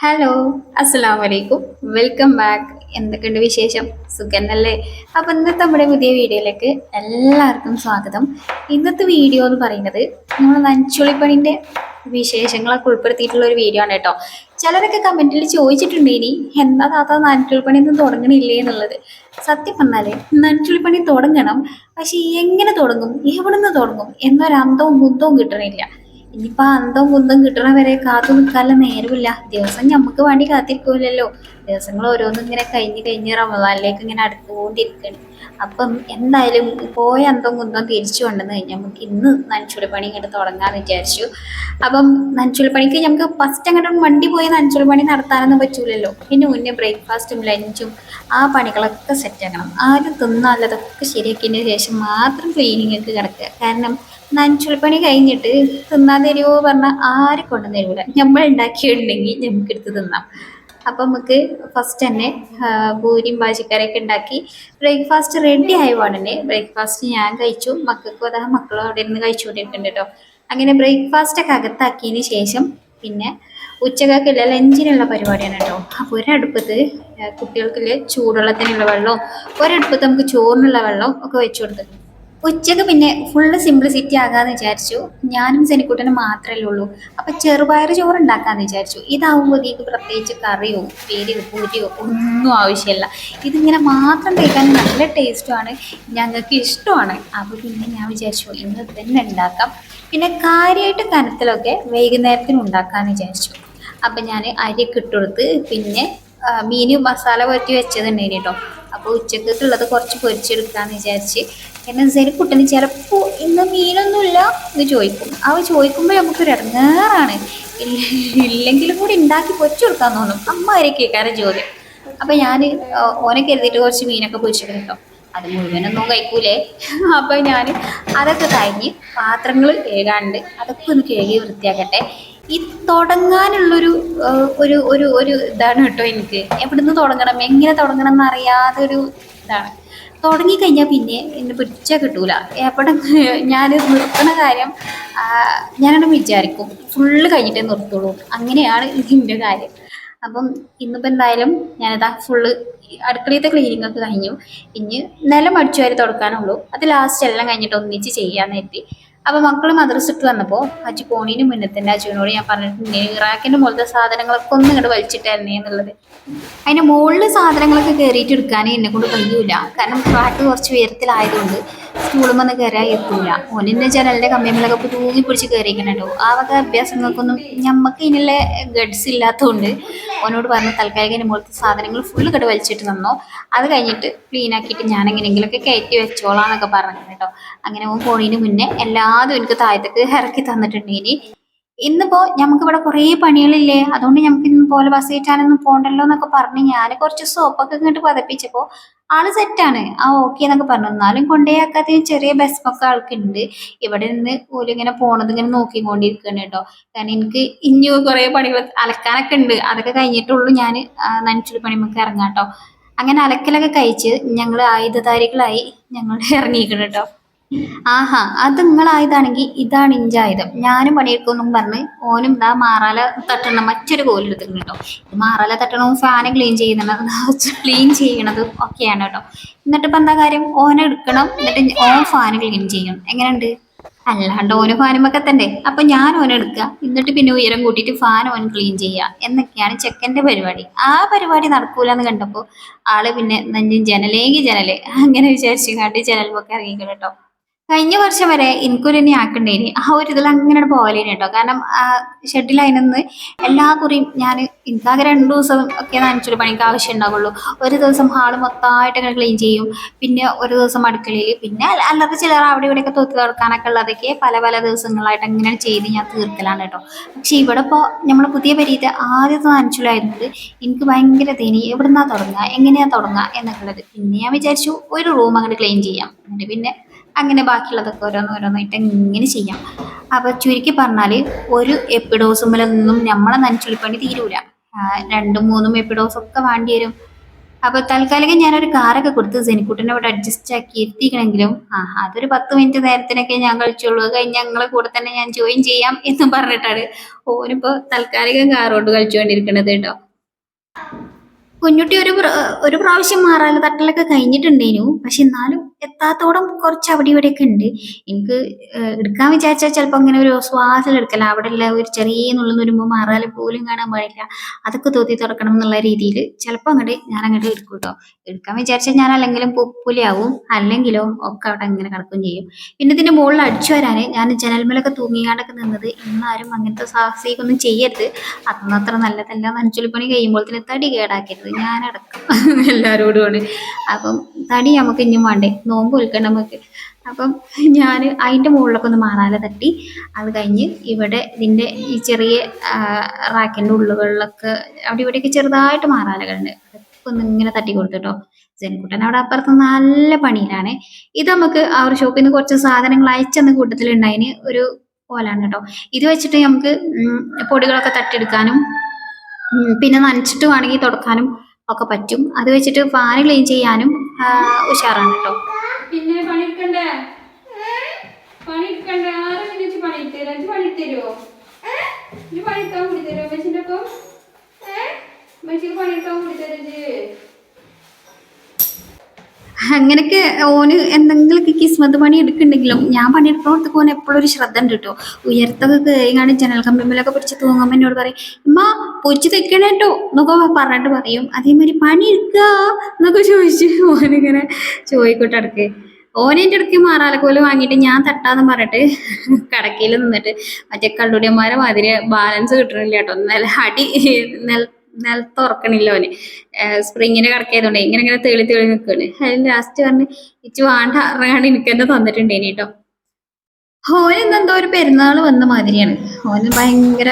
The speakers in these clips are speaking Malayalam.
ഹലോ അസ്സലാം വലൈക്കും വെൽക്കം ബാക്ക് എന്തൊക്കെയുണ്ട് വിശേഷം? സുഖന്നല്ലേ? അപ്പം ഇന്നത്തെ നമ്മുടെ പുതിയ വീഡിയോയിലേക്ക് എല്ലാവർക്കും സ്വാഗതം. ഇന്നത്തെ വീഡിയോ എന്ന് പറയുന്നത് നമ്മൾ നഞ്ചുളിപ്പണിന്റെ വിശേഷങ്ങളൊക്കെ ഉൾപ്പെടുത്തിയിട്ടുള്ള ഒരു വീഡിയോ ആണ് കേട്ടോ. ചിലരൊക്കെ കമന്റിൽ ചോദിച്ചിട്ടുണ്ട് ഇനി എന്താ താത്ത നഞ്ചുളിപ്പണി ഒന്നും തുടങ്ങണില്ലേ എന്നുള്ളത്. സത്യം പറഞ്ഞാൽ നഞ്ചുളിപ്പണി തുടങ്ങണം. പക്ഷെ എങ്ങനെ തുടങ്ങും? എവിടെ നിന്ന് തുടങ്ങും? എന്നൊരു അന്തവും കുന്തവും കിട്ടണില്ല. ഇനിയിപ്പോ അന്തവും കുന്തം കിട്ടണ വരെ കാത്തു നിൽക്കാനുള്ള നേരമില്ല ദിവസം നമുക്ക് വേണ്ടി കാത്തിരിക്കൂലല്ലോ. ദിവസങ്ങൾ ഓരോന്നും ഇങ്ങനെ കഴിഞ്ഞ് കഴിഞ്ഞ് റമദാനിലേക്ക് ഇങ്ങനെ അടുത്തുകൊണ്ടിരിക്കണം. അപ്പം എന്തായാലും പോയ അന്തം കുന്തം തിരിച്ചു കൊണ്ടുവന്ന് കഴിഞ്ഞാൽ നമുക്ക് ഇന്ന് നനച്ചുളിപ്പണി ഇങ്ങോട്ട് തുടങ്ങാന്ന് വിചാരിച്ചു. അപ്പം നനച്ചുളിപ്പണിക്ക് നമുക്ക് ഫസ്റ്റ് അങ്ങോട്ട് വണ്ടി പോയി നനച്ചുളിപ്പണി നടത്താനൊന്നും പറ്റൂലല്ലോ. പിന്നെ മുന്നേ ബ്രേക്ക്ഫാസ്റ്റും ലഞ്ചും ആ പണികളൊക്കെ സെറ്റ് ആക്കണം. ആരും തിന്നാലതൊക്കെ ശരിയാക്കിയതിന് ശേഷം മാത്രം ക്ലീനിങ്ങൊക്കെ കിടക്കുക. കാരണം നനച്ചുളിപ്പണി കഴിഞ്ഞിട്ട് തിന്നാൻ തരുമോ പറഞ്ഞാൽ ആരും കൊണ്ടും തരൂല. നമ്മൾ ഉണ്ടാക്കിയിട്ടുണ്ടെങ്കിൽ നമുക്ക് എടുത്ത് തിന്നാം. അപ്പം നമുക്ക് ഫസ്റ്റ് തന്നെ പൂരിയും പാചിക്കറിയൊക്കെ ഉണ്ടാക്കി ബ്രേക്ക്ഫാസ്റ്റ് റെഡി ആയ ഉടനെ ബ്രേക്ക്ഫാസ്റ്റ് ഞാൻ കഴിച്ചു. മക്കൾക്കും അതാ മക്കളും അവിടെ ഇരുന്ന് കഴിച്ചുകൊണ്ടിരിക്കുന്നുണ്ട് കേട്ടോ. അങ്ങനെ ബ്രേക്ക്ഫാസ്റ്റ് ഒക്കെ അകത്താക്കിയതിന് ശേഷം പിന്നെ ഉച്ചക്കൊക്കെയുള്ള ലഞ്ചിനുള്ള പരിപാടിയാണ് കേട്ടോ. അപ്പോൾ ഒരടുപ്പത്ത് കുട്ടികൾക്കുള്ള ചൂടുവെള്ളത്തിനുള്ള വെള്ളവും ഒരടുപ്പത്ത് നമുക്ക് ചോറിനുള്ള വെള്ളവും ഒക്കെ വെച്ചു കൊടുത്തിട്ടുണ്ട് ഉച്ചയ്ക്ക് പിന്നെ ഫുള്ള് സിംപ്ലിസിറ്റി ആകാന്ന് വിചാരിച്ചു. ഞാനും സെനിക്കുട്ടനും മാത്രമേ ഉള്ളൂ. അപ്പൊ ചെറുപയർ ചോറ് ഉണ്ടാക്കാന്ന് വിചാരിച്ചു. ഇതാവുമ്പോൾ ഇതിക്ക് പ്രത്യേകിച്ച് കറിയോ പേരിയോ പൂരിയോ ഒന്നും ആവശ്യമില്ല. ഇതിങ്ങനെ മാത്രം കഴിക്കാൻ നല്ല ടേസ്റ്റുമാണ് ഞങ്ങൾക്ക് ഇഷ്ടമാണ് അപ്പോൾ പിന്നെ ഞാൻ വിചാരിച്ചു ഇന്ന് തന്നെ ഉണ്ടാക്കാം. പിന്നെ കാര്യമായിട്ട് കനത്തിലൊക്കെ വൈകുന്നേരത്തിന് ഉണ്ടാക്കാന്ന് വിചാരിച്ചു. അപ്പം ഞാൻ അരി ഇട്ടുകൊടുത്ത് പിന്നെ മീനും മസാല പുരട്ടി വെച്ചതുണ്ടായിന് കേട്ടോ അപ്പോൾ ഉച്ചക്കുള്ളത് കുറച്ച് പൊരിച്ചെടുക്കാന്ന് വിചാരിച്ച് എന്നെ സെനിക്കുട്ടന് ചിലപ്പോൾ ഇന്ന് മീനൊന്നുമില്ല? എന്ന് ചോദിക്കും. അവ ചോദിക്കുമ്പോൾ നമുക്കൊരു ഇടങ്ങാറാണ്. ഇല്ലെങ്കിലും കൂടി ഉണ്ടാക്കി പൊച്ചു കൊടുക്കാൻ തോന്നും. അമ്മ വരെ കേൾക്കാറ് ചോദ്യം. അപ്പം ഞാൻ ഓനെ കരുതിയിട്ട് കുറച്ച് മീനൊക്കെ പൊരിച്ചിട്ട് കേട്ടോ. അത് മുഴുവനൊന്നും കഴിക്കൂലേ? അപ്പം ഞാൻ അതൊക്കെ കഴിഞ്ഞ് പാത്രങ്ങൾ കേൾക്കാണ്ട് അതൊക്കെ ഒന്ന് കഴുകി വൃത്തിയാക്കട്ടെ. ഈ തുടങ്ങാനുള്ളൊരു ഒരു ഒരു ഒരു ഇതാണ് കേട്ടോ എനിക്ക്. എവിടുന്ന് തുടങ്ങണം? എങ്ങനെ തുടങ്ങണം എന്നറിയാതെ ഒരു ഇതാണ്. തുടങ്ങിക്കഴിഞ്ഞാൽ പിന്നെ എന്നെ പിടിച്ചാൽ കിട്ടൂല. എവിടെ ഞാൻ നിർത്തണ കാര്യം ഞാനവിടെ വിചാരിക്കും. ഫുള്ള് കഴിഞ്ഞിട്ടേ നിർത്തുള്ളൂ. അങ്ങനെയാണ് ഇതിന്റെ കാര്യം. അപ്പം ഇന്നിപ്പോൾ എന്തായാലും ഞാനിതാ ഫുള്ള് അടുക്കളയത്തെ ക്ലീനിങ് ഒക്കെ കഴിഞ്ഞു. ഇനി നിലം അടിച്ചു വരെ തുടക്കാനുള്ളൂ അത് ലാസ്റ്റ് എല്ലാം കഴിഞ്ഞിട്ട് ഒന്നിച്ച് ചെയ്യാൻ എത്തി അപ്പോൾ മക്കൾ മദ്രസിട്ട് വന്നപ്പോ വന്നപ്പോൾ അച്ഛൻ പോണീന് മുന്നേ തന്നെ അച്ഛനോട് ഞാൻ പറഞ്ഞിട്ടുണ്ട് ഇറാഖിന്റെ മുകളിലത്തെ സാധനങ്ങളൊക്കെ ഒന്ന് ഇങ്ങോട്ട് വലിച്ചിട്ടായിരുന്നേ എന്നുള്ളത്. അതിന്റെ മുകളിൽ സാധനങ്ങളൊക്കെ കയറിയിട്ട് എടുക്കാൻ എന്നെ കൊണ്ട് കഴിയൂല. കാരണം കാട്ട് കുറച്ച് ഉയരത്തിലായതുകൊണ്ട് സ്കൂളിൽ വന്ന് കയറാൻ എത്തൂല. ഓനിന്നെ ജനലിന്റെ കമ്പിയമ്മലൊക്കെ തൂങ്ങി പിടിച്ച് കയറിയിരിക്കണല്ലോ ആ വക അഭ്യാസങ്ങൾക്കൊന്നും നമുക്ക് ഇതിനുള്ള ഗഡ്സ് ഇല്ലാത്തതുകൊണ്ട് ഓനോട് പറഞ്ഞ് തൽക്കാലിക മുകളിലത്തെ സാധനങ്ങൾ ഫുള്ള് കണ്ട് വലിച്ചിട്ട് തന്നോ. അത് കഴിഞ്ഞിട്ട് ക്ലീൻ ആക്കിയിട്ട് ഞാൻ എങ്ങനെയെങ്കിലുമൊക്കെ കയറ്റി വെച്ചോളാം എന്നൊക്കെ പറഞ്ഞു കേട്ടോ. അങ്ങനെ ഓൻ പോണതിന് മുന്നേ എല്ലാതും എനിക്ക് താഴത്തേക്ക് ഇറക്കി തന്നിട്ടുണ്ട് ഇനി. ഇന്നിപ്പോ നമുക്ക് ഇവിടെ കുറേ പണികളില്ലേ? അതുകൊണ്ട് നമുക്ക് ഇന്ന് പോലെ ബസ് കയറ്റാനൊന്നും പോണ്ടല്ലോ എന്നൊക്കെ പറഞ്ഞ് ഞാൻ കുറച്ച് സോപ്പൊക്കെ ഇങ്ങോട്ട് പതപ്പിച്ചപ്പോൾ ആൾ സെറ്റാണ് ആ ഓക്കെ എന്നൊക്കെ പറഞ്ഞു. എന്നാലും കൊണ്ടേയാക്കാത്ത ചെറിയ ബസ്മൊക്കെ ആൾക്കുണ്ട്. ഇവിടെ നിന്ന് ഓലിങ്ങനെ പോണത് ഇങ്ങനെ നോക്കിക്കൊണ്ടിരിക്കുകയാണ് കേട്ടോ കാരണം എനിക്ക് ഇനി കുറേ പണികൾ അലക്കാനൊക്കെ ഉണ്ട് അതൊക്കെ കഴിഞ്ഞിട്ടുള്ളൂ ഞാൻ നനച്ചൊരു പണിമൊക്കെ ഇറങ്ങാം കേട്ടോ അങ്ങനെ അലക്കലൊക്കെ കഴിച്ച് ഞങ്ങൾ ആയുധധാരികളായി ഞങ്ങൾ ഇറങ്ങിയിരിക്കണം കേട്ടോ ആഹാ അത് നിങ്ങളായതാണെങ്കിൽ ഇതാണ് ഇഞ്ചായുധം ഞാനും പണിയെടുക്കുമെന്നും പറഞ്ഞ് ഓനും ഇതാ മാറാല തട്ടണം. മറ്റൊരു കോലെടുത്തിട്ടുണ്ട് കേട്ടോ മാറാല തട്ടണവും ഫാന് ക്ലീൻ ചെയ്യുന്നുണ്ട്. ക്ലീൻ ചെയ്യണതും ഒക്കെയാണ് കേട്ടോ. എന്നിട്ട് ഇപ്പം എന്താ കാര്യം? ഓനെ എടുക്കണം. എന്നിട്ട് ഓൻ ഫാന് ക്ലീൻ ചെയ്യണം. എങ്ങനെയുണ്ട്? അല്ലാണ്ട് ഓന് ഫാനും ഒക്കെ തന്നെ അപ്പൊ ഞാൻ ഓനെ എടുക്കുക. എന്നിട്ട് പിന്നെ ഉയരം കൂട്ടിയിട്ട് ഫാൻ ഓൻ ക്ലീൻ ചെയ്യുക. എന്നൊക്കെയാണ് ചെക്കന്റെ പരിപാടി. ആ പരിപാടി നടക്കൂലെന്ന് കണ്ടപ്പോൾ ആൾ പിന്നെ ജനലേങ്കി ജനലേ. അങ്ങനെ വിചാരിച്ചു കാട്ടി ജനൽ പൊക്കെ ഇറങ്ങിക്കണം കേട്ടോ. കഴിഞ്ഞ വർഷം വരെ എനിക്കൊരു ഇനി ആക്കണ്ടേനി. ആ ഒരു ഇതിൽ അങ്ങനെ പോകലേനി കേട്ടോ കാരണം ഷെഡിൽ അതിനൊന്ന് എല്ലാ കുറിയും ഞാൻ എനിക്കാകെ രണ്ടു ദിവസം ഒക്കെ നനച്ചൊരു പണിക്ക് ആവശ്യം ഉണ്ടാവുള്ളൂ. ഒരു ദിവസം ഹാൾ മൊത്തമായിട്ട് അങ്ങനെ ക്ലീൻ ചെയ്യും. പിന്നെ ഒരു ദിവസം അടുക്കളയിൽ. പിന്നെ അല്ല- അല്ലാതെ ചിലർ അവിടെ ഇവിടെയൊക്കെ തൂത്ത് തീർക്കാനൊക്കെ ഉള്ളതൊക്കെ പല പല ദിവസങ്ങളായിട്ട് അങ്ങനെ ചെയ്ത് ഞാൻ തീർക്കലാണ് കേട്ടോ പക്ഷെ ഇവിടെ ഇപ്പോൾ നമ്മൾ പുതിയ പരീത ആദ്യത്തെ നനച്ചുള്ളായിരുന്നത് എനിക്ക് ഭയങ്കര തേനി. എവിടുന്നാ തുടങ്ങുക? എങ്ങനെയാ തുടങ്ങുക എന്നൊക്കെ ഉള്ളത്. പിന്നെ ഞാൻ വിചാരിച്ചു ഒരു റൂം അങ്ങനെ ക്ലീൻ ചെയ്യാം. എന്നിട്ട് പിന്നെ അങ്ങനെ ബാക്കിയുള്ളതൊക്കെ ഓരോന്ന് ഓരോന്നായിട്ട് ഇങ്ങനെ ചെയ്യാം. അപ്പോൾ ചുരുക്കി പറഞ്ഞാൽ ഒരു എപ്പിഡോസുമ്മലൊന്നും നമ്മളെ നനച്ചുളിപ്പണി തീരൂല. രണ്ടും മൂന്നും എപ്പിഡോസ് ഒക്കെ വേണ്ടി വരും. അപ്പൊ തൽക്കാലികം ഞാനൊരു കാറൊക്കെ കൊടുത്ത് സെനിക്കുട്ടിനെ ഇവിടെ അഡ്ജസ്റ്റ് ആക്കി എത്തിക്കണമെങ്കിലും ആ അതൊരു പത്ത് മിനിറ്റ് നേരത്തിനൊക്കെ ഞാൻ കളിച്ചുള്ളൂ കഴിഞ്ഞ ഞങ്ങളെ കൂടെ തന്നെ ഞാൻ ജോയിൻ ചെയ്യാം എന്ന് പറഞ്ഞിട്ടാണ് ഓനിപ്പോ തൽക്കാലികം കാറോട്ട് കൊണ്ട് കളിച്ചുകൊണ്ടിരിക്കണത് കേട്ടോ. കുഞ്ഞുട്ടി ഒരു ഒരു പ്രാവശ്യം മാറാൻ തട്ടലൊക്കെ കഴിഞ്ഞിട്ടുണ്ടേനു. പക്ഷെ എന്നാലും എത്താത്തോളം കുറച്ച് അവിടെ ഇവിടെയൊക്കെ ഉണ്ട്. എനിക്ക് എടുക്കാൻ വിചാരിച്ചാൽ ചിലപ്പോൾ അങ്ങനെ ഒരു ശ്വാസം എടുക്കല. അവിടെ ഉള്ള ഒരു ചെറിയ നുള്ളിൽ വരുമ്പോൾ മാറാൽ പോലും കാണാൻ പാടില്ല. അതൊക്കെ തോത്തി തുറക്കണം എന്നുള്ള രീതിയിൽ ചിലപ്പോൾ അങ്ങോട്ട് ഞാൻ അങ്ങോട്ട് എടുക്കും കേട്ടോ എടുക്കാൻ വിചാരിച്ചാൽ ഞാൻ അല്ലെങ്കിലും പൊപ്പുലിയാവും അല്ലെങ്കിലോ ഒക്കെ അവിടെ അങ്ങനെ കിടക്കുകയും ചെയ്യും. പിന്നെ ഇതിന്റെ മുകളിൽ അടിച്ചു വരാൻ ഞാൻ ജനൽമേലൊക്കെ തൂങ്ങിക്കാണ്ടൊക്കെ നിന്നത് ഇന്നാരും അങ്ങനത്തെ സാഹസികൊന്നും ചെയ്യരുത്. അതൊന്നും അത്ര നല്ലതല്ല കഴിയുമ്പോൾ തന്നെ തടി കേടാക്കരുത്. ഞാനടക്കം എല്ലാവരോടുമാണ് അപ്പം തടി നമുക്ക് ഇനിയും വേണ്ടേ? നോമ്പ് വിൽക്കണം നമുക്ക്. അപ്പം ഞാൻ അതിന്റെ മുകളിലൊക്കെ ഒന്ന് മാറാല തട്ടി. അത് കഴിഞ്ഞ് ഇവിടെ ഇതിന്റെ ഈ ചെറിയ റാക്കിന്റെ ഉള്ളുകളിലൊക്കെ അവിടെ ഇവിടെയൊക്കെ ചെറുതായിട്ട് മാറാലകളുണ്ട്. അതൊക്കെ ഒന്ന് ഇങ്ങനെ തട്ടി കൊടുത്തിട്ടോ. ജനക്കുട്ടൻ അവിടെ അപ്പുറത്ത് നല്ല പണിയിലാണ്. ഇത് നമുക്ക് ആ ഒരു ഷോപ്പിൽ നിന്ന് കുറച്ച് സാധനങ്ങൾ അയച്ചെന്ന കൂട്ടത്തിലുണ്ടായിന് ഒരു പോലാണ് കേട്ടോ. ഇത് വെച്ചിട്ട് നമുക്ക് പൊടികളൊക്കെ തട്ടിയെടുക്കാനും പിന്നെ നനച്ചിട്ട് വേണമെങ്കിൽ തുടക്കാനും ഒക്കെ പറ്റും. അത് വെച്ചിട്ട് ഫാൻ ക്ലീൻ ചെയ്യാനും ഉഷാറാണ് കേട്ടോ. പിന്നെ പണിയെടുക്കണ്ടേ? പണിയെടുക്കണ്ടേ? ആരും വിളിച്ച് പണിയെടുത്തരാ? ഇജ്ജ് പണിയെടുത്തരുവോ പണി പണിയെടുക്കാൻ കൂടി തരുമോ മെച്ചിന്റെ ഒപ്പം? മെച്ചിക്ക് പണിയെടുക്കാൻ കൂടി തരും അങ്ങനെയൊക്കെ ഓന് എന്തെങ്കിലുമൊക്കെ കിസ്മത്ത് പണി എടുക്കുന്നുണ്ടെങ്കിലും ഞാൻ പണിയെടുക്കുന്നവർക്ക് ഓൻ എപ്പോഴും ഒരു ശ്രദ്ധ ഉണ്ട് കേട്ടോ. ഉയർത്തൊക്കെ കയറിങ്ങാണ്ട് ജനൽ കമ്പിമ്മലൊക്കെ പിടിച്ച് തൂങ്ങുമ്പോൾ എന്നോട് പറയും ഉമ്മ പൊച്ച് തെക്കണേട്ടോ എന്നൊക്കെ പറഞ്ഞിട്ട് പറയും. അതേമാതിരി പണി എടുക്കുക എന്നൊക്കെ ചോദിച്ചു ഓനിങ്ങനെ ചോദിക്കോട്ടെ ഇടയ്ക്ക് ഓനെന്റെ ഇടയ്ക്ക് മാറാലക്കോൽ വാങ്ങിയിട്ട് ഞാൻ തട്ടാന്ന് പറഞ്ഞിട്ട് കടക്കയിൽ നിന്നിട്ട് മറ്റേ കള്ളുടിയന്മാരെ മാതിരി ബാലൻസ് കിട്ടണില്ല കേട്ടോ നല്ല അടി നില നിലത്ത് ഉറക്കണില്ല ഓന്. സ്പ്രിങ്ങിന് കിടക്കായതുകൊണ്ട് ഇങ്ങനെ ഇങ്ങനെ തെളി തെളി നിൽക്കുകയാണ് അതിൽ ലാസ്റ്റ് പറഞ്ഞ് ഇച്ച് വേണ്ട ഇറങ്ങാണ്ട് എനിക്ക് തന്നെ തന്നിട്ടുണ്ടേനി കേട്ടോ ഓന് ഇന്നെന്തോ ഒരു പെരുന്നാൾ വന്ന മാതിരിയാണ്. ഓന് ഭയങ്കര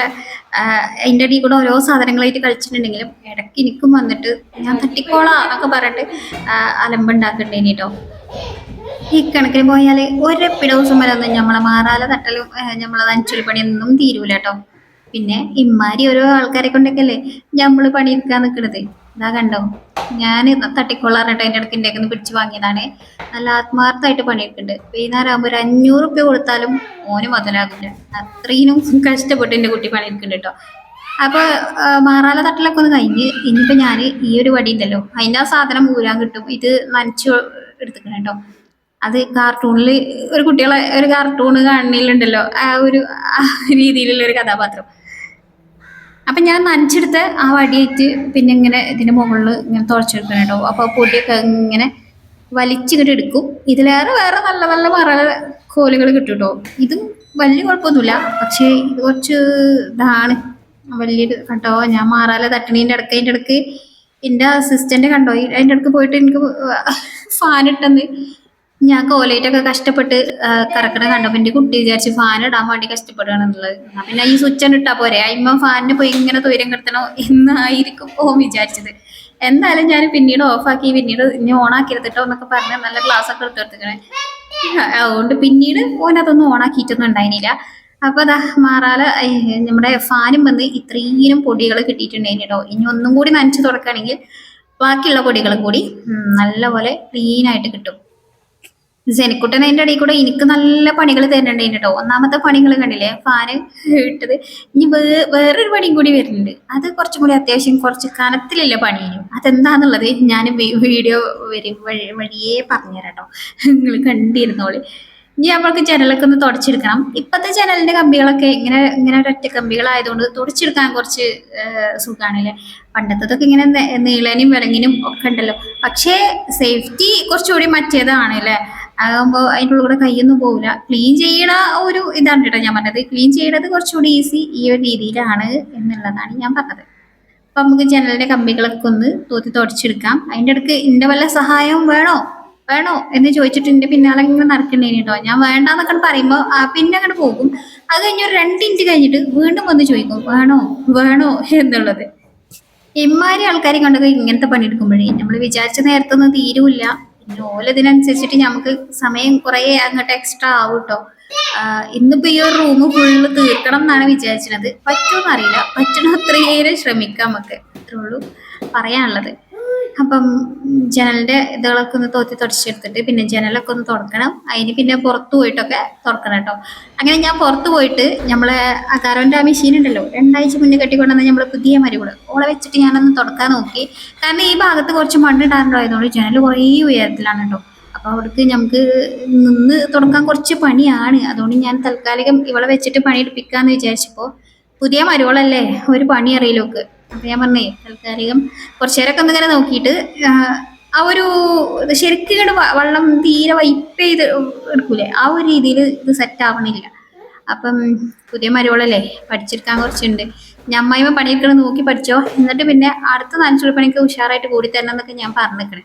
അതിന്റെ അടിയിൽ കൂടെ ഓരോ സാധനങ്ങളായിട്ട് കളിച്ചിട്ടുണ്ടെങ്കിലും ഇടയ്ക്ക് എനിക്കും വന്നിട്ട് ഞാൻ തട്ടിക്കോളാം എന്നൊക്കെ പറഞ്ഞിട്ട് അലമ്പുണ്ടാക്കണ്ടേനി കേട്ടോ ഈ കണക്കിന് പോയാൽ ഒരെപ്പിട ദിവസം വരെ ഒന്നും നമ്മളെ മാറാല തട്ടലും നമ്മളെ നനച്ചൊരു പണിയൊന്നും തീരൂല കേട്ടോ പിന്നെ ഇമ്മാരി ഓരോ ആൾക്കാരെ കൊണ്ടൊക്കെ അല്ലേ നമ്മൾ പണിയെടുക്കാൻ നിൽക്കണത് ഇതാ കണ്ടോ? ഞാൻ തട്ടിക്കൊള്ളാറിട്ട് അതിന്റെ ഇടയ്ക്ക് എന്റെ പിടിച്ചു വാങ്ങിയതാണ്. നല്ല ആത്മാർത്ഥമായിട്ട് പണിയെടുക്കുന്നുണ്ട്. വൈകുന്നേരം ഒരു അഞ്ഞൂറ് റുപ്യ കൊടുത്താലും ഓന് മുതലാകില്ല അത്രയും കഷ്ടപ്പെട്ട് എന്റെ കുട്ടി പണിയെടുക്കുന്നുണ്ട് കേട്ടോ. അപ്പോൾ മാറാല തട്ടലൊക്കെ ഒന്ന് കഴിഞ്ഞ് ഇനിയിപ്പോൾ ഞാൻ ഈ ഒരു വടി ഉണ്ടല്ലോ അതിന്റെ ആ സാധനം ഊരാൻ കിട്ടും. ഇത് നനച്ചു എടുത്തിക്കണം കേട്ടോ. അത് കാർട്ടൂണിൽ ഒരു കുട്ടികളെ ഒരു കാർട്ടൂൺ കാണുന്നില്ലുണ്ടല്ലോ ആ ഒരു രീതിയിലുള്ള ഒരു കഥാപാത്രം. അപ്പം ഞാൻ നനച്ചെടുത്ത് ആ വടിയേറ്റ് പിന്നെ ഇങ്ങനെ ഇതിന്റെ മുകളിൽ ഇങ്ങനെ തുറച്ചെടുക്കണം കേട്ടോ അപ്പോൾ പൊടിയൊക്കെ ഇങ്ങനെ വലിച്ചിങ്ങോട്ട് എടുക്കും. ഇതിലേറെ വേറെ നല്ല നല്ല മറ കോലുകൾ കിട്ടും കേട്ടോ ഇതും വലിയ കുഴപ്പമൊന്നുമില്ല. പക്ഷേ ഇത് കുറച്ച് ഇതാണ്. വലിയൊരു കേട്ടോ ഞാൻ മാറാല തട്ടണീന്റെ ഇടയ്ക്ക് അതിന്റെ ഇടയ്ക്ക് എന്റെ അസിസ്റ്റന്റ് കണ്ടോ? അതിന്റെ ഇടയ്ക്ക് പോയിട്ട് എനിക്ക് ഫാൻ ഇട്ടെന്ന്. ഞാൻ കോലയിട്ടൊക്കെ കഷ്ടപ്പെട്ട് കറക്കണ കണ്ടപ്പോ എന്റെ കുട്ടി വിചാരിച്ച് ഫാൻ ഇടാൻ വേണ്ടി കഷ്ടപ്പെടുകയാണെന്നുള്ളത് പിന്നെ ഈ സ്വിച്ച് ഇട്ടാ പോരെ? അയിമ്മ ഫാനിന് പോയി ഇങ്ങനെ തൊയിരം കിടത്തണോ എന്നായിരിക്കും ഓം വിചാരിച്ചത്. എന്തായാലും ഞാൻ പിന്നീട് ഓഫാക്കി പിന്നീട് ഇനി ഓണാക്കി എടുത്തിട്ടോ എന്നൊക്കെ പറഞ്ഞ് നല്ല ക്ലാസ് ഒക്കെ എടുത്തെടുത്തിക്കണേ അതുകൊണ്ട് പിന്നീട് ഓൻ അതൊന്നും ഓണാക്കിയിട്ടൊന്നും ഉണ്ടായിരുന്നില്ല അപ്പൊ അതാ മാറാല നമ്മുടെ ഫാനും വന്ന് ഇത്രയും പൊടികൾ കിട്ടിയിട്ടുണ്ടായിരുന്നു കേട്ടോ ഇനി ഒന്നും കൂടി നനച്ചു തുടക്കുകയാണെങ്കിൽ ബാക്കിയുള്ള പൊടികളും കൂടി നല്ലപോലെ ക്ലീൻ ആയിട്ട് കിട്ടും. ജനിക്കുട്ടൻ അതിന്റെ ഇടയിൽ കൂടെ എനിക്ക് നല്ല പണികൾ തരുന്നുണ്ട് കേട്ടോ ഒന്നാമത്തെ പണികൾ കണ്ടില്ലേ? ഫാന് ഇട്ടത്. ഇനി വേ വേറൊരു പണിയും കൂടി വരുന്നുണ്ട്. അത് കുറച്ചും കൂടി അത്യാവശ്യം കുറച്ച് കനത്തിലുള്ള പണിയും അതെന്താന്നുള്ളത് ഞാൻ വീഡിയോ വരും വഴി വഴിയേ പറഞ്ഞുതരാം കേട്ടോ നിങ്ങൾ കണ്ടിരുന്നോളി. ഇനി നമ്മൾക്ക് ജനലൊക്കെ ഒന്ന് തുടച്ചെടുക്കണം. ഇപ്പോഴത്തെ ജനലിന്റെ കമ്പികളൊക്കെ ഇങ്ങനെ ഇങ്ങനെ ഒരൊറ്റ കമ്പികളായതുകൊണ്ട് തുടച്ചെടുക്കാൻ കുറച്ച് സുഖമാണല്ലേ പണ്ടത്തതൊക്കെ ഇങ്ങനെ നീളനും വിലങ്ങിനും ഒക്കെ ഉണ്ടല്ലോ. പക്ഷേ സേഫ്റ്റി കുറച്ചുകൂടി മറ്റേതാണ് അല്ലേ അതാകുമ്പോൾ അതിന്റെ ഉള്ളിൽ കൂടെ കൈയൊന്നും പോകില്ല ക്ലീൻ ചെയ്യണ ഒരു ഇതാണ് കേട്ടോ ഞാൻ പറഞ്ഞത്. ക്ലീൻ ചെയ്യണത് കുറച്ചുകൂടി ഈസി ഈ ഒരു രീതിയിലാണ് എന്നുള്ളതാണ് ഞാൻ പറഞ്ഞത്. അപ്പം നമുക്ക് ജനലിന്റെ കമ്പികളൊക്കെ ഒന്ന് തൂത്തി തുടച്ചെടുക്കാം. അതിന്റെ അടുക്ക് എന്റെ വല്ല സഹായവും വേണോ? വേണോ എന്ന് ചോദിച്ചിട്ട് എന്റെ പിന്നാലെ ഇങ്ങനെ നടക്കണ്ടേനി കേട്ടോ. ഞാൻ വേണ്ടാന്നൊക്കെ പറയുമ്പോൾ പിന്നെ അങ്ങോട്ട് പോകും. അത് കഴിഞ്ഞ് ഒരു രണ്ട് ഇഞ്ച് കഴിഞ്ഞിട്ട് വീണ്ടും വന്ന് ചോദിക്കും വേണോ? വേണോ? എന്നുള്ളത്. ഇമ്മാരി ആൾക്കാരെ കണ്ടത് ഇങ്ങനത്തെ പണിയെടുക്കുമ്പോഴേ. നമ്മൾ വിചാരിച്ച നേരത്തൊന്നും തീരുമില്ല പിന്നെ ഓല നമുക്ക് സമയം കുറേ അങ്ങോട്ട് എക്സ്ട്രാ ആവും കേട്ടോ ഇന്നിപ്പോ ഈ ഒരു റൂം ഫുള്ള് തീർക്കണം എന്നാണ് വിചാരിച്ചത്. പറ്റുമെന്ന് അറിയില്ല പറ്റണ അത്രയേറെ ശ്രമിക്കാം നമുക്ക്. അത്രേ ഉള്ളൂ പറയാനുള്ളത്. അപ്പം ജനലിന്റെ ഇതുകളൊക്കെ ഒന്ന് തോത്തി തുടച്ചെടുത്തിട്ട് പിന്നെ ജനലൊക്കെ ഒന്ന് തുറക്കണം. അതിന് പിന്നെ പുറത്ത് പോയിട്ടൊക്കെ തുറക്കണം കേട്ടോ. അങ്ങനെ ഞാൻ പുറത്ത് പോയിട്ട് നമ്മളെ അകാരോന്റെ ആ മെഷീൻ ഉണ്ടല്ലോ രണ്ടാഴ്ച മുന്നേ കെട്ടിക്കൊണ്ടുവന്ന നമ്മൾ പുതിയ മരുകൾ. ഓളെ വെച്ചിട്ട് ഞാനൊന്ന് തുടക്കാൻ നോക്കി. കാരണം ഈ ഭാഗത്ത് കുറച്ച് മണ്ണിടാറുണ്ടായതുകൊണ്ട് ജനൽ കുറേ ഉയരത്തിലാണ് കേട്ടോ. അപ്പോൾ അവിടേക്ക് നമുക്ക് നിന്ന് തുടങ്ങാൻ കുറച്ച് പണിയാണ്. അതുകൊണ്ട് ഞാൻ തൽക്കാലികം ഇവളെ വെച്ചിട്ട് പണിയെടുപ്പിക്കാന്ന് വിചാരിച്ചപ്പോ പുതിയ മരുവളല്ലേ? ഒരു പണി അറിയില്ലോക്ക് അപ്പൊ ഞാൻ പറഞ്ഞേ താൽക്കാലികം കുറച്ചു നേരമൊക്കെ ഒന്നിങ്ങനെ നോക്കിയിട്ട് ആ, ഒരു ശരിക്കും ഇങ്ങട് വള്ളം തീരെ വൈപ്പ് ചെയ്ത് എടുക്കൂലേ? ആ ഒരു രീതിയിൽ ഇത് സെറ്റ് ആവണില്ല. അപ്പം പുതിയ മരുവളല്ലേ പഠിച്ചെടുക്കാൻ കുറച്ചുണ്ട്. ഞാൻ അമ്മായിമ്മ പണിയെടുക്കണം നോക്കി പഠിച്ചോ. എന്നിട്ട് പിന്നെ അടുത്ത നനച്ചുള്ള പണിക്ക് ഉഷാറായിട്ട് കൂടി തരണം എന്നൊക്കെ ഞാൻ പറഞ്ഞിരിക്കണേ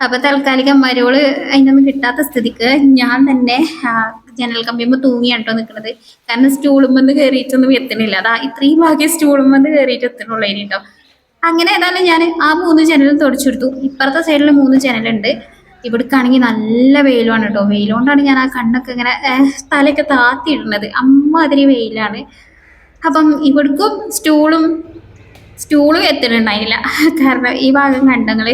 അപ്പൊ താൽക്കാലികം മരുവൾ അതിനൊന്നും കിട്ടാത്ത സ്ഥിതിക്ക് ഞാൻ തന്നെ ജനൽ കമ്പിയുമ്പോ തൂങ്ങിയാട്ടോ നിൽക്കുന്നത് കാരണം സ്റ്റൂളുമ്പന്ന് കയറിയിട്ടൊന്നും എത്തണില്ല. അതാ ഇത്രയും ഭാഗ്യം സ്റ്റൂളുമ്പന്ന് കയറിയിട്ട് എത്തണുള്ളൂ ഇനി കേട്ടോ അങ്ങനെ ഏതായാലും ഞാൻ ആ മൂന്ന് ജനലും തുടച്ചെടുത്തു. ഇപ്പുറത്തെ സൈഡിൽ മൂന്ന് ജനലുണ്ട്. ഇവിടേക്കാണെങ്കിൽ നല്ല വെയിലാണ് കേട്ടോ വെയിലുകൊണ്ടാണ് ഞാൻ ആ കണ്ണൊക്കെ ഇങ്ങനെ തലയൊക്കെ തലയൊക്കെ താത്തിയിടുന്നത്. അമ്മാതിരി വെയിലാണ്. അപ്പം ഇവിടേക്കും സ്റ്റൂളും സ്റ്റൂളും എത്തിയിട്ടുണ്ടായില്ല കാരണം ഈ ഭാഗം കണ്ടങ്ങൾ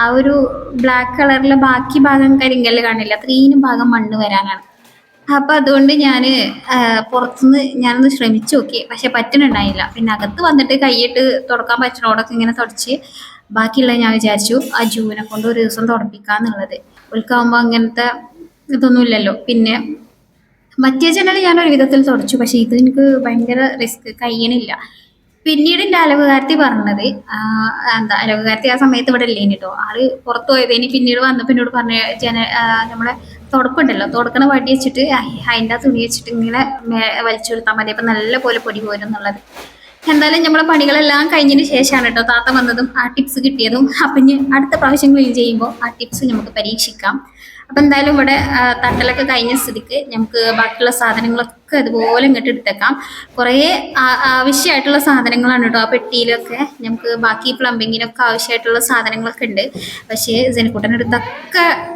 ആ ഒരു ബ്ലാക്ക് കളറിലെ ബാക്കി ഭാഗം കരിങ്കല്ല് കാണില്ല. അത്രയും ഭാഗം മണ്ണ് വരാനാണ്. അപ്പൊ അതുകൊണ്ട് ഞാൻ പുറത്തുനിന്ന് ഞാനൊന്ന് ശ്രമിച്ചു നോക്കി. പക്ഷെ പറ്റുന്നുണ്ടായില്ല പിന്നെ അകത്ത് വന്നിട്ട് കൈയിട്ട് തുടക്കാൻ പറ്റണോടൊക്കെ ഇങ്ങനെ തുടച്ച് ബാക്കിയുള്ള ഞാൻ വിചാരിച്ചു ആ ജൂനെ കൊണ്ട് ഒരു ദിവസം തുടപ്പിക്കാന്നുള്ളത്. ഉൾക്കാവുമ്പോൾ അങ്ങനത്തെ ഇതൊന്നും ഇല്ലല്ലോ. പിന്നെ മറ്റേ ജനൽ ഞാൻ ഒരു വിധത്തിൽ തുടച്ചു. പക്ഷെ ഇത് എനിക്ക് ഭയങ്കര റിസ്ക് കഴിയണില്ല പിന്നീട് എന്റെ അലവുകാരത്തി പറഞ്ഞത് എന്താ അലവുകാരത്തി ആ സമയത്ത് ഇവിടെ ഇല്ലേനി കേട്ടോ ആൾ പുറത്തു പോയതിന്. പിന്നീട് വന്നപ്പോൾ എന്നോട് പറഞ്ഞ ജന നമ്മളെ തുടപ്പുണ്ടല്ലോ. തുടക്കണ വടി വെച്ചിട്ട് അതിന്റെ തുണി വെച്ചിട്ട് ഇങ്ങനെ വലിച്ചു കൊടുത്താൽ മതി. അപ്പം നല്ല പോലെ പൊടി പോരും എന്നുള്ളത്. എന്തായാലും നമ്മളെ പണികളെല്ലാം കഴിഞ്ഞതിന് ശേഷമാണ് കേട്ടോ താത്ത വന്നതും ആ ടിപ്സ് കിട്ടിയതും. അപ്പം ഇനി അടുത്ത പ്രാവശ്യം ക്ലീൻ ചെയ്യുമ്പോൾ ആ ടിപ്സ് നമുക്ക് പരീക്ഷിക്കാം. അപ്പം എന്തായാലും ഇവിടെ തട്ടലൊക്കെ കഴിഞ്ഞ സ്ഥിതിക്ക് നമുക്ക് ബാക്കിയുള്ള സാധനങ്ങളൊക്കെ അതുപോലെ ഇങ്ങോട്ട് എടുത്തേക്കാം. കുറേ ആവശ്യമായിട്ടുള്ള സാധനങ്ങളാണ് കേട്ടോ ആ പെട്ടിയിലൊക്കെ. നമുക്ക് ബാക്കി പ്ലംബിങ്ങിനൊക്കെ ആവശ്യമായിട്ടുള്ള സാധനങ്ങളൊക്കെ ഉണ്ട്. പക്ഷേ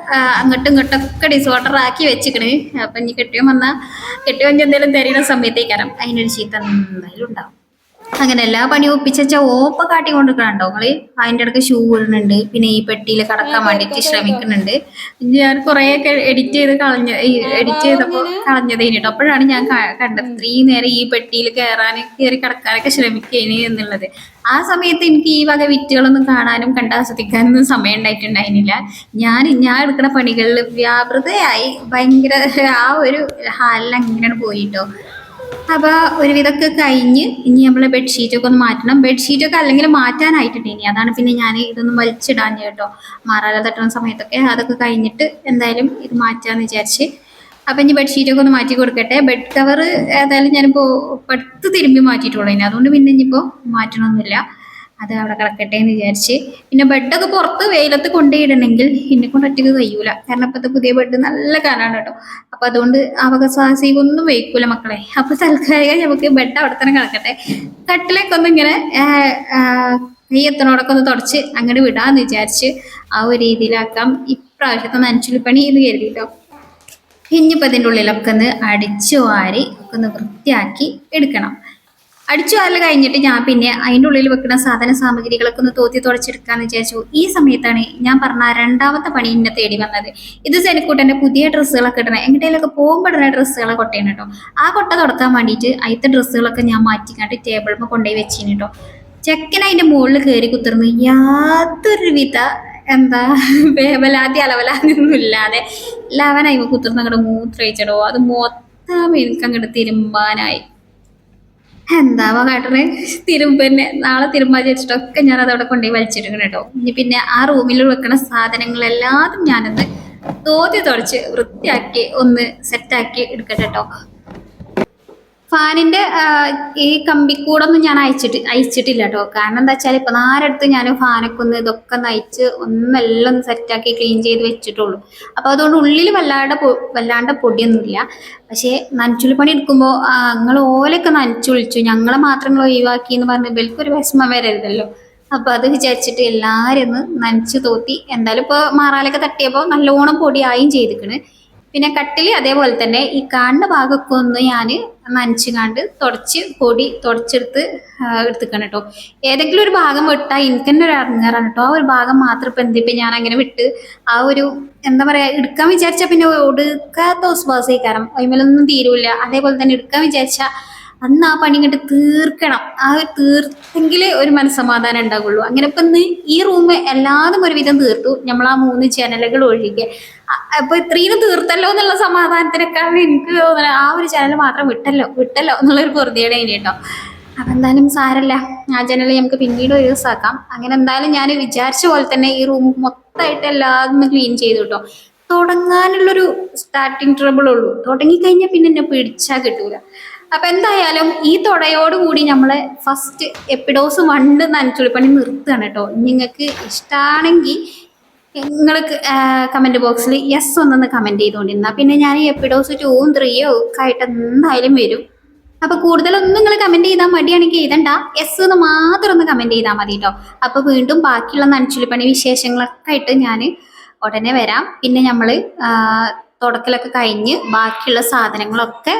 ആ, അങ്ങോട്ടും ഇങ്ങോട്ടൊക്കെ ഡിസോർഡർ ആക്കി വെച്ചിക്കണ് അപ്പം ഇനി കെട്ടിയോ വന്നാൽ കെട്ടിയോ എന്തെങ്കിലും തരുന്ന സമയത്തേക്കാരം. അതിനൊരു ചീത്ത എന്തായാലും ഉണ്ടാവും. അങ്ങനെ എല്ലാ പണിയും ഒപ്പിച്ച ഓപ്പ കാട്ടി കൊണ്ടിരിക്കണുണ്ടോ നിങ്ങൾ? അതിന്റെ ഇടയ്ക്ക് ഷൂ ഇടുന്നുണ്ട് പിന്നെ ഈ പെട്ടിയിൽ കടക്കാൻ വേണ്ടിയിട്ട് ശ്രമിക്കുന്നുണ്ട്. ഞാൻ കുറേയൊക്കെ എഡിറ്റ് ചെയ്ത് കളഞ്ഞ എഡിറ്റ് ചെയ്തപ്പോൾ കളഞ്ഞത് കഴിഞ്ഞിട്ട് അപ്പോഴാണ് ഞാൻ കണ്ടത്. ഇത്രയും നേരം ഈ പെട്ടിയിൽ കയറാൻ കയറി കിടക്കാനൊക്കെ ശ്രമിക്കേനി എന്നുള്ളത്. ആ സമയത്ത് എനിക്ക് ഈ വക വിറ്റുകളൊന്നും കാണാനും കണ്ടാസ്വദിക്കാനൊന്നും സമയം ഉണ്ടായിട്ടുണ്ടായിരുന്നില്ല. ഞാൻ ഞാൻ എടുക്കുന്ന പണികളിൽ വ്യാപൃതയായി. ഭയങ്കര ആ ഒരു ഹാലിൽ അങ്ങനെയാണ് പോയിട്ടോ. അപ്പൊ ഒരുവിധമൊക്കെ കഴിഞ്ഞ് ഇനി നമ്മളെ ബെഡ്ഷീറ്റൊക്കെ ഒന്ന് മാറ്റണം. ബെഡ്ഷീറ്റ് ഒക്കെ അല്ലെങ്കിൽ മാറ്റാനായിട്ടുണ്ട് ഇനി. അതാണ് പിന്നെ ഞാൻ ഇതൊന്നും വലിച്ചിടാൻ കേട്ടോ. മാറാതെ തട്ടുന്ന സമയത്തൊക്കെ അതൊക്കെ കഴിഞ്ഞിട്ട് എന്തായാലും ഇത് മാറ്റാന്ന് വിചാരിച്ച്. അപ്പം ഇനി ബെഡ്ഷീറ്റ് ഒക്കെ ഒന്ന് മാറ്റി കൊടുക്കട്ടെ. ബെഡ് കവർ ഏതായാലും ഞാനിപ്പോൾ പടുത്ത് തിരുമ്പി മാറ്റിയിട്ടുള്ളൂ ഇനി. അതുകൊണ്ട് പിന്നെ ഇനിയിപ്പോൾ മാറ്റണമൊന്നുമില്ല അത് അവിടെ കിടക്കട്ടെ എന്ന് വിചാരിച്ച്. പിന്നെ ബെഡൊക്കെ പുറത്ത് വെയിലത്ത് കൊണ്ടുപോയിടണമെങ്കിൽ എന്നെ കൊണ്ട് ഒറ്റയ്ക്ക് കഴിയൂല. കാരണം ഇപ്പോഴത്തെ പുതിയ ബെഡ് നല്ല കാലാണ് കേട്ടോ. അപ്പൊ അതുകൊണ്ട് അവകാശം ഒന്നും വയ്ക്കൂല മക്കളെ. അപ്പൊ തൽക്കാലികം നമുക്ക് ബെഡ് അവിടെ തന്നെ കിടക്കട്ടെ. കട്ടിലൊക്കെ ഒന്ന് ഇങ്ങനെ കൈ എത്തണോടൊക്കെ ഒന്ന് തുടച്ച് അങ്ങോട്ട് വിടാന്ന് വിചാരിച്ച് ആ ഒരു രീതിയിലാക്കാം. ഇപ്രാവശ്യത്തെ നനച്ചുലിപ്പണി എന്ന് കരുതിട്ടോ. ഇനിയിപ്പോൾ ഇതിന്റെ ഉള്ളിലൊക്കെ ഒന്ന് അടിച്ചു വാരി ഒക്കെ ഒന്ന് വൃത്തിയാക്കി എടുക്കണം. അടിച്ചു വാരൽ കഴിഞ്ഞിട്ട് ഞാൻ പിന്നെ അതിന്റെ ഉള്ളിൽ വെക്കുന്ന സാധന സാമഗ്രികളൊക്കെ ഒന്ന് തോത്തി തുടച്ചെടുക്കാന്ന് വിചാരിച്ചു. ഈ സമയത്താണ് ഞാൻ പറഞ്ഞ രണ്ടാമത്തെ പണി എന്നെ തേടി വന്നത്. ഇത് സെനിക്കൂട്ടന്റെ പുതിയ ഡ്രസ്സുകളൊക്കെ ഇടണം. എങ്ങോട്ടേലൊക്കെ പോകുമ്പോൾ ഡ്രസ്സുകളെ കൊട്ടയാണ് കേട്ടോ ആ കൊട്ട തുടക്കാൻ വേണ്ടിയിട്ട് അതിലത്തെ ഡ്രസ്സുകളൊക്കെ ഞാൻ മാറ്റിക്കാണ്ട് ടേബിളിൽ കൊണ്ടുപോയി വെച്ചിന് കേട്ടോ ചെക്കൻ അതിന്റെ മുകളിൽ കയറി കുത്തിർന്ന് യാതൊരുവിധ എന്താ വേവലാതി അലവലാതി ഒന്നും ഇല്ലാതെ ലവനായി കുത്തിർന്ന് അങ്ങോട്ട് മൂത്രയിച്ചടോ അത് മൊത്തം എനിക്ക് അങ്ങോട്ട് തിരുമ്പാനായി. എന്താവാ കാട്ടണേ? തിരുമ്പന്നെ നാളെ തിരുമ്പാ ചേച്ചിട്ടൊക്കെ ഞാൻ അതവിടെ കൊണ്ടുപോയി വലിച്ചിട്ടുണ്ട് കേട്ടോ. ഇനി പിന്നെ ആ റൂമിൽ വെക്കണ സാധനങ്ങളെല്ലാതും ഞാനൊന്ന് തോതി തുടച്ച് വൃത്തിയാക്കി ഒന്ന് സെറ്റാക്കി എടുക്കട്ടെ കേട്ടോ. ഫാനിന്റെ ഈ കമ്പിക്കൂടൊന്നും ഞാൻ അയച്ചിട്ട് അയച്ചിട്ടില്ല കേട്ടോ കാരണം എന്താ വെച്ചാൽ ഇപ്പൊ നാരടുത്ത് ഞാൻ ഫാനൊക്കെ ഒന്ന് ഇതൊക്കെ നയിച്ച് ഒന്നെല്ലാം ഒന്ന് സെറ്റാക്കി ക്ലീൻ ചെയ്ത് വെച്ചിട്ടുള്ളൂ. അപ്പൊ അതുകൊണ്ട് ഉള്ളിൽ വല്ലാണ്ട് വല്ലാണ്ട് പൊടിയൊന്നുമില്ല. പക്ഷേ പണി എടുക്കുമ്പോൾ നിങ്ങൾ ഓലൊക്കെ നനച്ചു വിളിച്ചു. ഞങ്ങളെ മാത്രം ഒഴിവാക്കി എന്ന് പറഞ്ഞ ഇവൽക്കൊരു വിഷമം വരരുതല്ലോ. അപ്പൊ അത് വിചാരിച്ചിട്ട് എല്ലാവരും ഒന്ന് നനച്ചു തോത്തി എന്തായാലും ഇപ്പൊ മാറാലൊക്കെ തട്ടിയപ്പോൾ നല്ലോണം പൊടിയായും ചെയ്തിക്കണ്. പിന്നെ കട്ടിൽ അതേപോലെ തന്നെ ഈ കാണുന്ന ഭാഗമൊക്കെ ഒന്ന് ഞാൻ നനച്ചുകാണ്ട് തുടച്ച് പൊടി തുടച്ചെടുത്ത് എടുത്തുക്കണം കേട്ടോ. ഏതെങ്കിലും ഒരു ഭാഗം വിട്ടാൽ എനിക്ക് തന്നെ ഒരു ഇറങ്ങാറാണ് കേട്ടോ. ആ ഒരു ഭാഗം മാത്രം ഇപ്പം എന്തിപ്പം ഞാൻ അങ്ങനെ വിട്ട് ആ ഒരു എന്താ പറയാ എടുക്കാൻ വിചാരിച്ചാൽ പിന്നെ ഒടുക്കാത്ത ഉസ്വാസീകാരം അതിമേലൊന്നും തീരൂല അതേപോലെ തന്നെ എടുക്കാൻ വിചാരിച്ചാൽ അന്ന് ആ പണി ഇങ്ങോട്ട് തീർക്കണം. ആ തീർത്തെങ്കിലേ ഒരു മനസ്സമാധാനം ഉണ്ടാകുള്ളൂ അങ്ങനെ ഇപ്പം ഇന്ന് ഈ റൂം എല്ലാതും ഒരുവിധം തീർത്തു. നമ്മൾ ആ മൂന്ന് ചാനലുകൾ ഒഴികെ. അപ്പൊ ഇത്രയും തീർത്തല്ലോ എന്നുള്ള സമാധാനത്തിനൊക്കെ എനിക്ക് തോന്നുന്നത് ആ ഒരു ചാനൽ മാത്രം വിട്ടല്ലോ. വിട്ടല്ലോ എന്നുള്ളൊരു പൊറുതിയുടെ ഇനി കേട്ടോ. അപ്പൊ എന്തായാലും സാരല്ല. ആ ജനൽ നമുക്ക് പിന്നീട് ഒരു ദിവസമാക്കാം അങ്ങനെ എന്തായാലും ഞാൻ വിചാരിച്ച പോലെ തന്നെ ഈ റൂം മൊത്തമായിട്ട് എല്ലാതും ക്ലീൻ ചെയ്തു കേട്ടോ. തുടങ്ങാനുള്ളൊരു സ്റ്റാർട്ടിങ് ട്രബിൾ ഉള്ളൂ. തുടങ്ങിക്കഴിഞ്ഞാൽ പിന്നെ എന്നെ പിടിച്ചാൽ കിട്ടൂല. അപ്പൊ എന്തായാലും ഈ തുടയോടുകൂടി നമ്മൾ ഫസ്റ്റ് എപ്പിഡോസ് വണ്ട് നനച്ചുള്ളിപ്പണി നിർത്തുകയാണ് കേട്ടോ. നിങ്ങൾക്ക് ഇഷ്ടമാണെങ്കിൽ നിങ്ങൾക്ക് കമന്റ് ബോക്സിൽ യെസ് ഒന്നൊന്ന് കമന്റ് ചെയ്തുകൊണ്ടിരുന്ന പിന്നെ ഞാൻ ഈ എപ്പിഡോസ് ടൂവും ത്രീയോ ഒക്കെ ആയിട്ട് എന്തായാലും വരും. അപ്പൊ കൂടുതലൊന്നും നിങ്ങൾ കമന്റ് ചെയ്താൽ മടിയാണെങ്കിൽ എഴുതണ്ട. എസ് എന്ന് മാത്രം ഒന്ന് കമന്റ് ചെയ്താൽ മതി കേട്ടോ അപ്പൊ വീണ്ടും ബാക്കിയുള്ള നനച്ചുളിപ്പണി വിശേഷങ്ങളൊക്കെ ആയിട്ട് ഞാൻ ഉടനെ വരാം. പിന്നെ നമ്മൾ തുടക്കലൊക്കെ കഴിഞ്ഞ് ബാക്കിയുള്ള സാധനങ്ങളൊക്കെ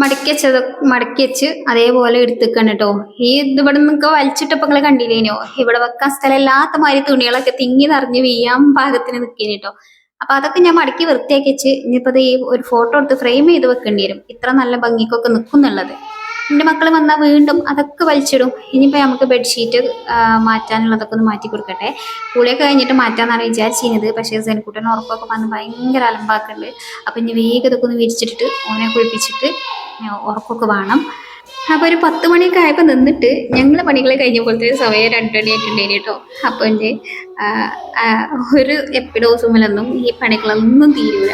മടക്കി വെച്ചത് മടക്കി വെച്ച് അതേപോലെ എടുത്തുക്കണം കേട്ടോ ഈ ഇത് ഇവിടെ നിന്നൊക്കെ വലിച്ചിട്ടപ്പോൾ നിങ്ങൾ കണ്ടില്ലേനോ? ഇവിടെ വെക്കാൻ സ്ഥലം ഇല്ലാത്ത മാതിരി തുണികളൊക്കെ തിങ്ങി നിറഞ്ഞ് വീയാൻ പാകത്തിന് നിൽക്കേനെ കേട്ടോ അപ്പൊ അതൊക്കെ ഞാൻ മടക്കി വൃത്തിയാക്കി വെച്ച് ഇനിയിപ്പോ ദേ ഈ ഒരു ഫോട്ടോ എടുത്ത് ഫ്രെയിം ചെയ്ത് വെക്കേണ്ടി വരും. ഇത്ര നല്ല ഭംഗിക്കൊക്കെ നിൽക്കും എന്നുള്ളത് എന്റെ മക്കൾ വന്നാൽ വീണ്ടും അതൊക്കെ വലിച്ചിടും. ഇനിയിപ്പോ നമുക്ക് ബെഡ്ഷീറ്റ് മാറ്റാനുള്ളതൊക്കെ ഒന്ന് മാറ്റി കൊടുക്കട്ടെ. കുളിയൊക്കെ കഴിഞ്ഞിട്ട് മാറ്റാന്നാണ് വിചാരിച്ചിരുന്നത് പക്ഷേ സെൻകുട്ടൻ ഉറപ്പൊക്കെ വന്ന് ഭയങ്കര അലമ്പാക്കുന്നുണ്ട് അപ്പൊ ഇനി വേഗം ഇതൊക്കെ ഒന്ന് വിരിച്ചിട്ടിട്ട് ഓനെ കുളിപ്പിച്ചിട്ട് ഉറക്കമൊക്കെ വേണം. അപ്പോൾ ഒരു പത്ത് മണിയൊക്കെ ആയപ്പോൾ നിന്നിട്ട് ഞങ്ങൾ പണികൾ കഴിഞ്ഞപ്പോഴത്തെ സമയം രണ്ട് മണി ആയിട്ടുണ്ടായിരുന്നു കേട്ടോ അപ്പോൾ എന്റെ ഒരു എപ്പിഡോസുമലൊന്നും ഈ പണികളൊന്നും തീരൂല.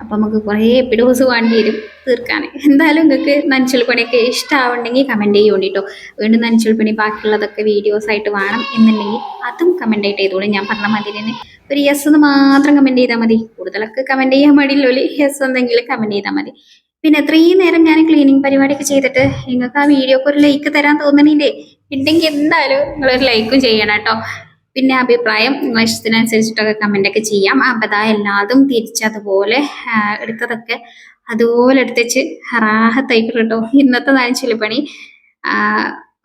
അപ്പോൾ നമുക്ക് കുറേ എപ്പിഡോസ് വേണ്ടി വരും തീർക്കാൻ എന്തായാലും നിങ്ങൾക്ക് നനച്ചുള്ളി പണിയൊക്കെ ഇഷ്ടമാവുണ്ടെങ്കിൽ കമന്റ് ചെയ്യുകൊണ്ട് കേട്ടോ വീണ്ടും നനച്ചുള്ളി പണി ബാക്കിയുള്ളതൊക്കെ വീഡിയോസ് ആയിട്ട് വേണം എന്നുണ്ടെങ്കിൽ അതും കമന്റ് ആയിട്ട് ചെയ്തോളൂ. ഞാൻ പറഞ്ഞ മതി തന്നെ ഒരു യെസ് എന്ന് മാത്രം കമന്റ് ചെയ്താൽ മതി. കൂടുതലൊക്കെ കമന്റ് ചെയ്യാൻ മടിയില്ലോൽ യെസ് എന്തെങ്കിലും കമന്റ് ചെയ്താൽ മതി. പിന്നെ എത്രയും നേരം ഞാൻ ക്ലീനിങ് പരിപാടിയൊക്കെ ചെയ്തിട്ട് നിങ്ങൾക്ക് ആ വീഡിയോക്ക് ഒരു ലൈക്ക് തരാൻ തോന്നണില്ലേ? ഉണ്ടെങ്കിൽ എന്തായാലും നിങ്ങളൊരു ലൈക്കും ചെയ്യണം കേട്ടോ. പിന്നെ അഭിപ്രായം നിങ്ങളെ ഇഷ്ടത്തിനനുസരിച്ചിട്ടൊക്കെ കമന്റ് ഒക്കെ ചെയ്യാം. അപ്പം അതാ എല്ലാതും തിരിച്ചതുപോലെ എടുത്തതൊക്കെ അതുപോലെ എടുത്തേച്ച് റാഹത്തേക്ക് കേട്ടോ. ഇന്നത്തെ നാല് ആ,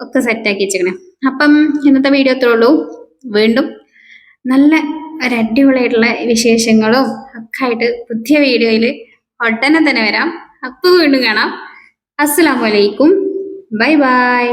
ഒക്കെ സെറ്റാക്കി വെച്ചേക്കണേ. അപ്പം ഇന്നത്തെ വീഡിയോ അത്രേ ഉള്ളൂ. വീണ്ടും നല്ല ഒരു അടിപൊളിയായിട്ടുള്ള വിശേഷങ്ങളും ഒക്കെ ആയിട്ട് പുതിയ വീഡിയോയിൽ ഉടനെ തന്നെ വരാം. അപ്പോൾ വീണ്ടും കാണാം. അസ്സലാമലൈക്കും ബൈ ബൈ.